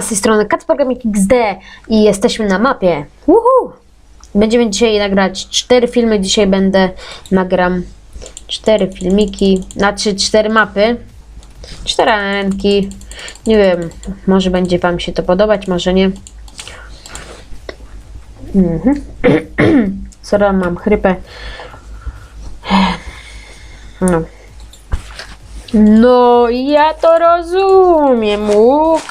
Z tej strony XD i jesteśmy na mapie. Uhu! Będziemy dzisiaj nagrać cztery filmy. Dzisiaj będę nagram cztery filmiki, znaczy cztery mapy, cztery arenki. Nie wiem, może będzie Wam się to podobać, może nie. Mhm. Sorry, mam chrypę. No. No, ja to rozumiem. Łuk.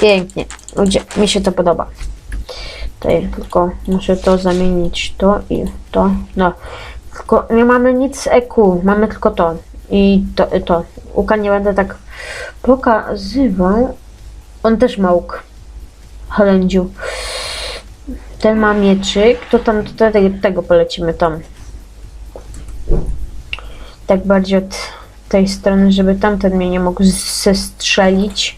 Pięknie. Ludzie, mi się to podoba. Tutaj tylko muszę to zamienić to i to. No. Tylko nie mamy nic EQ, mamy tylko to. I to, i to. Łuka nie będę tak pokazywał. On też ma łuk. Holędziu. Ten ma mieczyk, to tam do tego, tego polecimy tam. Tak bardziej od tej strony, żeby tamten mnie nie mógł zestrzelić.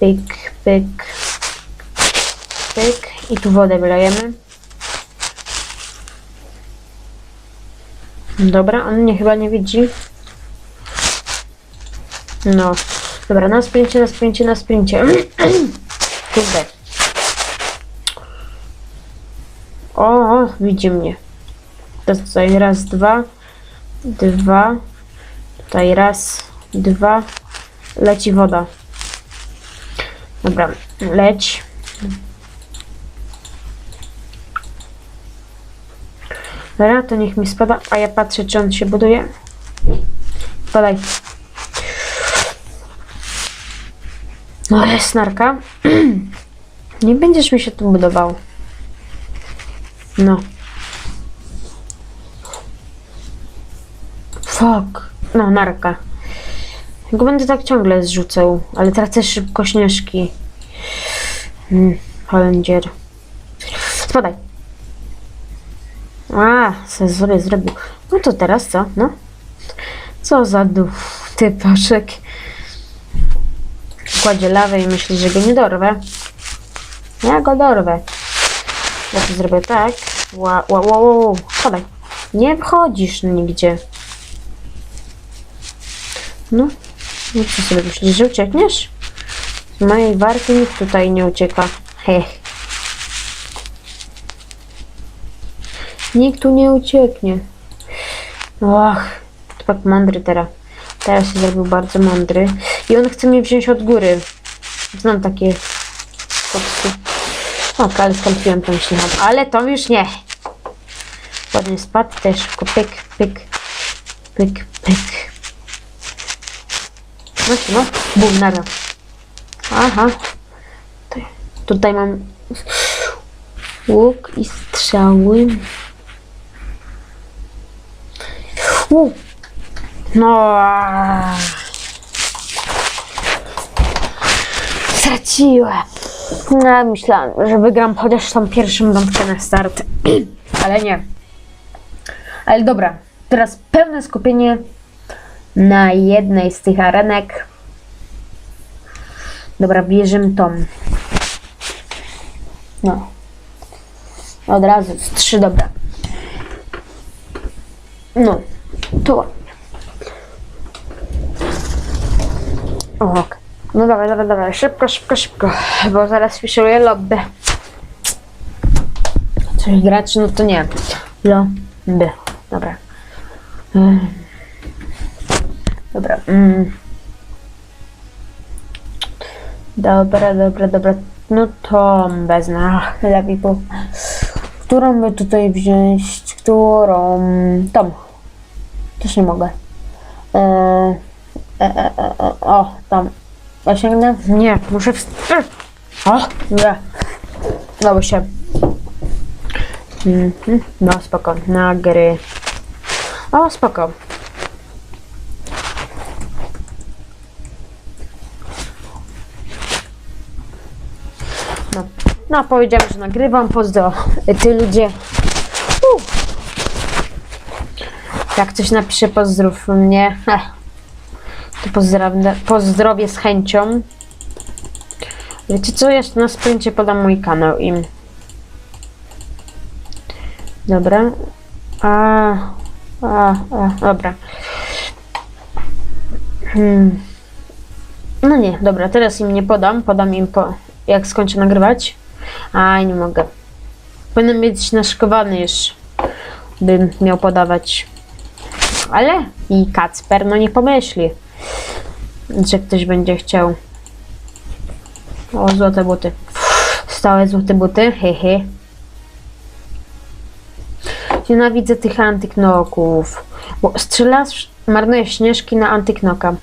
Pyk, pyk, pyk. I tu wodę wylejemy. Dobra, on mnie chyba nie widzi. No. Dobra, na sprincie, na sprincie, na sprincie. Kurde. O, o, widzi mnie. To tutaj raz, dwa, dwa. Tutaj raz, dwa. Leci woda. Dobra, leć. Dobra, to niech mi spada, a ja patrzę, czy on się buduje. Spadaj. No jest narka. Nie będziesz mi się tu budował. No. Fuck. No, narka. Go będę tak ciągle zrzucał, ale tracę szybko śnieżki. Hmm, Holendier. Spadaj. A, se sobie zrobił. No to teraz co? No. Co za dół, ty paszek. Kładzie lawę i myśli, że go nie dorwę. Ja go dorwę. Ja to zrobię tak. Ła, ła, ła, ła, ła. Spadaj. Nie wchodzisz nigdzie. No. No co sobie myślisz, że uciekniesz? Z mojej warty nikt tutaj nie ucieka. Heh. Nikt tu nie ucieknie. Och, to tak mądry teraz. Teraz się zrobił bardzo mądry. I on chce mnie wziąć od góry. Znam takie koksy. O, ale skampiłem tą ślichą. Ale to już nie. Ładnie spadł też. Pyk, pyk, pyk, pyk. No, no, bum, nara. Aha. Tutaj, mam łuk i strzały. U. No. Straciłem. No, myślałam, że wygram chociaż tą pierwszą rundkę na start. Ale nie. Ale dobra. Teraz pełne skupienie na jednej z tych arenek. Dobra, bierzemy tą. No. Od razu z trzy, dobra. No. O, ok. No dobra, dobra, dobra, szybko, szybko, szybko, bo zaraz fiszuję lobby. Coś grać, no to nie. Lobby, dobra. Mm. Dobra. Mm. Dobra, dobra, dobra. No to wezmę. Lepiej po... Którą by tutaj wziąć? Którą? Tą. Też nie mogę. E, e, e, e, o, tam. Osiągnę? Nie, muszę wst... O, nie. Udało się. Mhm. No, spoko. Nagry. O, spoko. No, powiedziałem, że nagrywam. Pozdro, ty ludzie. Jak coś napisze pozdrów mnie, to pozdrowię, pozdrowię z chęcią. Wiecie co, jeszcze na sprincie podam mój kanał im. Dobra. A, a, a dobra. Hmm. No nie, dobra, teraz im nie podam. Podam im po, jak skończę nagrywać. A nie mogę. Powinien być naszykowany już, bym miał podawać. Ale i Kacper, no nie pomyśli, że ktoś będzie chciał. O, złote buty. Stałe złote buty, hehe. Nienawidzę tych antyknoków. Bo strzelasz, marnujesz śnieżki na antyknoka.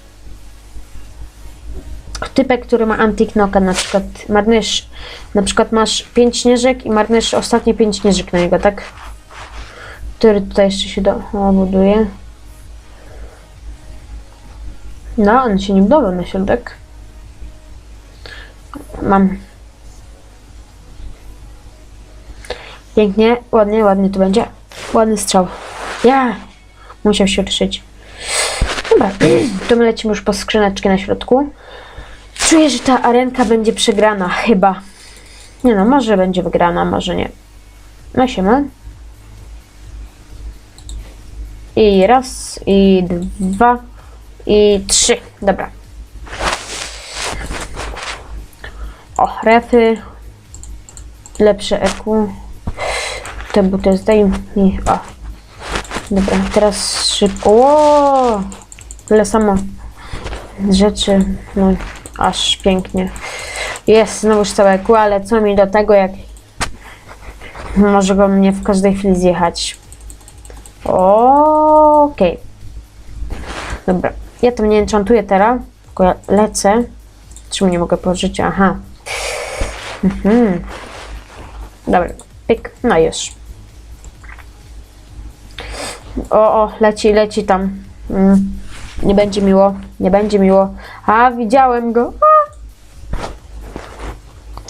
Typek, który ma antyknoka na przykład, marnujesz, na przykład masz 5 śnieżek i marnujesz ostatnie 5 śnieżek na niego, tak? Który tutaj jeszcze się do, o, buduje. No, on się nie budował na środek. Mam. Pięknie, ładnie, ładnie tu będzie. Ładny strzał. Ja! Musiał się ruszyć. Dobra, to my lecimy już po skrzyneczkę na środku. Czuję, że ta arenka będzie przegrana, chyba. Nie no, może będzie wygrana, może nie. No siema. I raz, i dwa, i trzy. Dobra. O, refy. Lepsze EQ. Te buty zdejmij. O. Dobra, teraz szybko. Ło! Tyle samo rzeczy. No, aż pięknie. Jest znowuż całe EQ, ale co mi do tego, jak może go mnie w każdej chwili zjechać. Okej. Dobra. Ja to nie enchantuję teraz, tylko ja lecę. Czemu nie mogę pożyć? Aha. Mhm. Dobra. Pyk. No już. O, o, leci, leci tam. Mm. Nie będzie miło, nie będzie miło. A, widziałem go. A.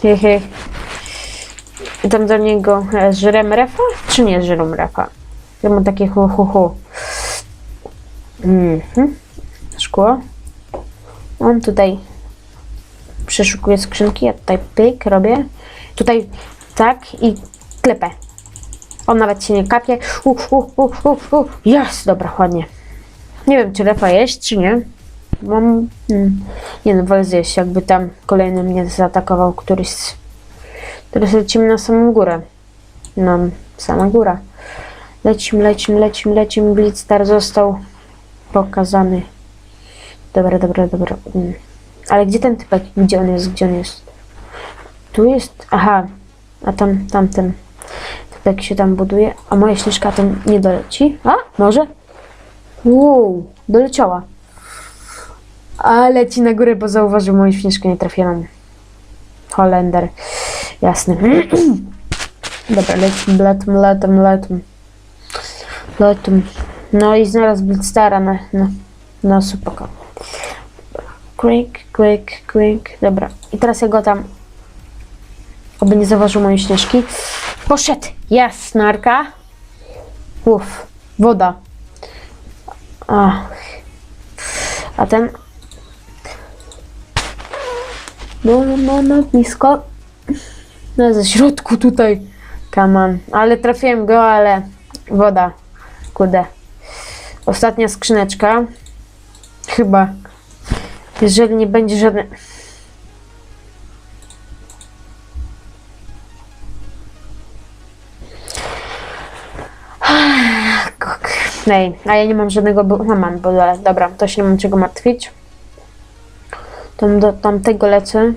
He, he. I tam do niego e, żrem refa? Czy nie żrem refa? Ja mam takie hu, hu, hu. Mhm. Szkło. On tutaj przeszukuje skrzynki, ja tutaj pyk robię. Tutaj tak i klepę. On nawet się nie kapie. U, u, u, u. Jest, dobra, ładnie. Nie wiem, czy refa jest, czy nie. Mam. Hmm. Nie no, wolę zjeść, jakby tam kolejny mnie zaatakował któryś. z- Teraz lecimy na samą górę. Na sama góra. Lecimy, lecimy, lecimy, lecimy. Blitzstar został pokazany. Dobra, dobra, dobra. Mm. Ale gdzie ten typek? Gdzie on jest? Gdzie on jest? Tu jest. Aha. A tam, tamten typek się tam buduje. A moja śnieżka tam nie doleci. A? Może? Wow, doleciała. A leci na górę, bo zauważył moją śnieżkę nie trafiłam. Holender. Jasne. Dobra, lecimy, letem, letem, letem. Letem. No i znalazł Blitzstara na, na, na supoko. Quick, quick, quick. Dobra. I teraz ja go tam... Oby nie zauważył mojej śnieżki. Poszedł! Jest, narka. Uff, woda. Ach. A ten... No, no, no, blisko. No, ze środku tutaj. Kaman. Ale trafiłem go, ale woda. Kudę. Ostatnia skrzyneczka. Chyba. Jeżeli nie będzie żadne... Ej, a ja nie mam żadnego... No mam, ale dobra, to się nie mam czego martwić. Tam do tamtego lecę.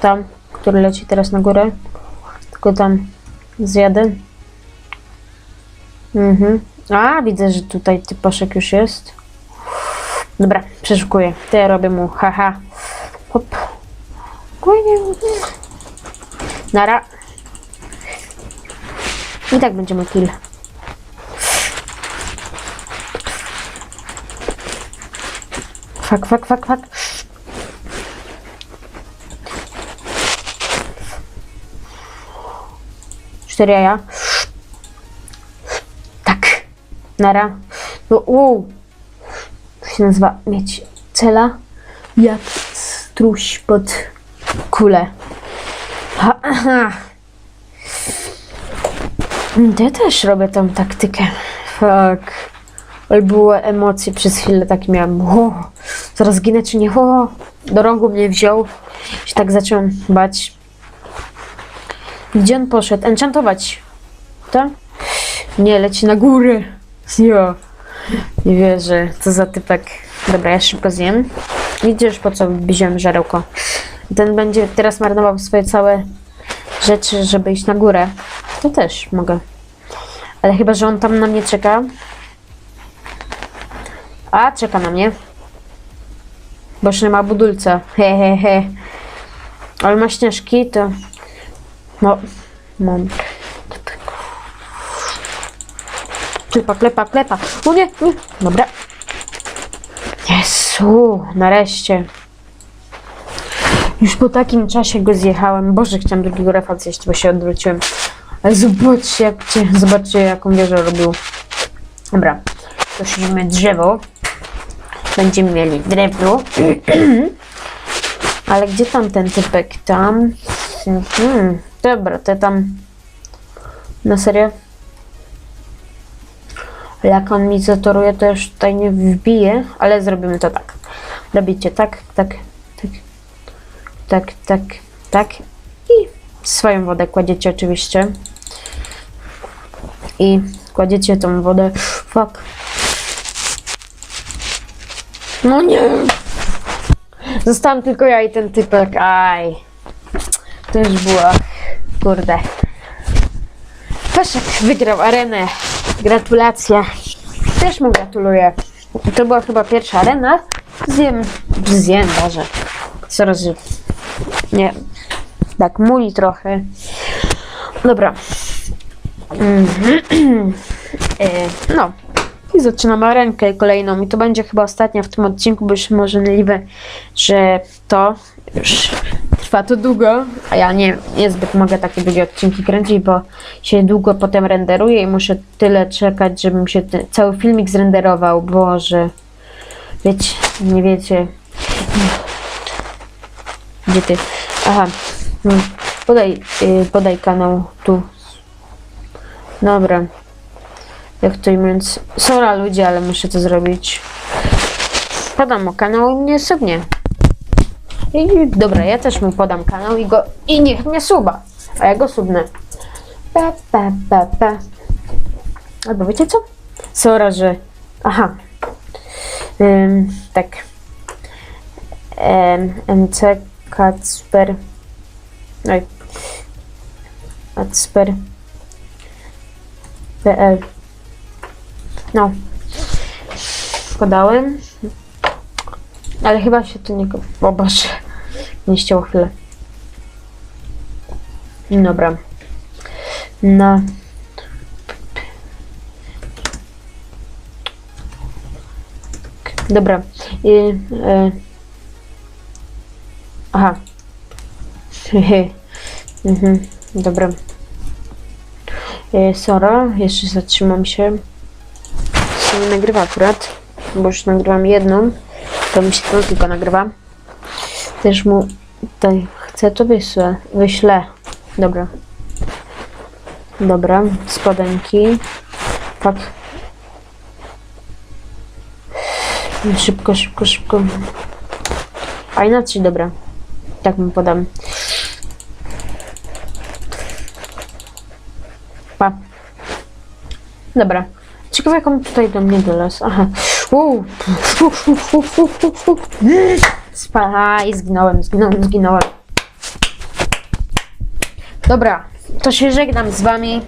Tam, który leci teraz na górę. Tylko tam zjadę. Mhm. A, widzę, że tutaj typoszek już jest. Dobra, przeszukuję. To ja robię mu haha. Hop. Nara. I tak będzie mój kill. Fak, fak, fak, fak. Cztery jaja. Tak. Nara. No, wow. To się nazywa mieć cela jak struś pod kulę. Ha, aha. Ja też robię tą taktykę. Fuck. Ale były emocje przez chwilę takie miałam. Zaraz ginę czy nie? O, do rogu mnie wziął. Się tak zacząłem bać. Gdzie on poszedł? Enchantować. Tak? Nie, leci na górę. Jo. Nie wierzę, co za typek. Dobra, ja szybko zjem. Widzisz, po co wziąłem żarełko. Ten będzie teraz marnował swoje całe rzeczy, żeby iść na górę. To też mogę. Ale chyba, że on tam na mnie czeka. A, czeka na mnie. Bo już nie ma budulca. He, he, he. Ale ma śnieżki, to... No, mam. Klepa, klepa, klepa. O nie, nie. Dobra. Jezu, nareszcie. Już po takim czasie go zjechałem. Boże, chciałem drugiego refa zjeść, bo się odwróciłem. Ale zobaczcie, jak zobaczcie, jaką wieżę robił. Dobra, poszliśmy drzewo. Będziemy mieli drewno. Ale gdzie tam ten typek? Tam. Hmm, dobra, te tam. Na serio? Jak on mi zatoruje, to już tutaj nie wbije, ale zrobimy to tak. Robicie tak, tak, tak, tak, tak, tak i swoją wodę kładziecie oczywiście. I kładziecie tą wodę. Fuck. No nie! Zostałam tylko ja i ten typek. Aj. To już była. Kurde. Peszek wygrał arenę. Gratulacje. Też mu gratuluję. To była chyba pierwsza arena. Zjem. Zjem, Boże. Coraz. Nie. Tak, muli trochę. Dobra. Mhm. E, no. I zaczynamy kolejną. I to będzie chyba ostatnia w tym odcinku, bo już możliwe, że to już trwa to długo. A ja nie niezbyt mogę takie długie odcinki kręcić, bo się długo potem renderuje i muszę tyle czekać, żeby mi się ten, cały filmik zrenderował. Boże. Wiecie, nie wiecie. Gdzie ty? Aha. Hmm. Podaj, y, podaj kanał tu. Dobra. Jak to mówiąc, sora ludzie, ale muszę to zrobić. Podam kanał nie subnie. I dobra, ja też mu podam kanał i go. I niech mnie suba. A ja go subnę. Pa, pa, pa, pa. Albo wiecie co? Sora, że. Aha. Ym, tak. Ym, MC Kacper. Oj. Kacper. PL. No. Podałem. Ale chyba się to nie... O Boże. Nie ścięło chwilę. Dobra. No. Dobra. I, e... Aha. Mhm. Dobra. E, Sora, jeszcze zatrzymam się się nie nagrywa akurat, bo już nagrywam jedną, to mi się to tylko nagrywa. Też mu tutaj chcę to wyślę. wyślę. Dobra. Dobra, spodenki. Tak. Szybko, szybko, szybko. A inaczej, dobra. Tak mu podam. Pa. Dobra. Ciekawe jak on tutaj do mnie dolazł. Aha. Wow. Spaj, zginąłem, zginąłem, zginąłem. Dobra, to się żegnam z wami.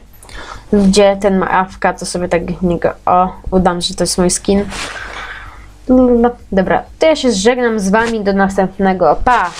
Gdzie ten ma awka, to sobie tak niego. O, udam, że to jest mój skin. Dobra, to ja się żegnam z wami do następnego. Pa!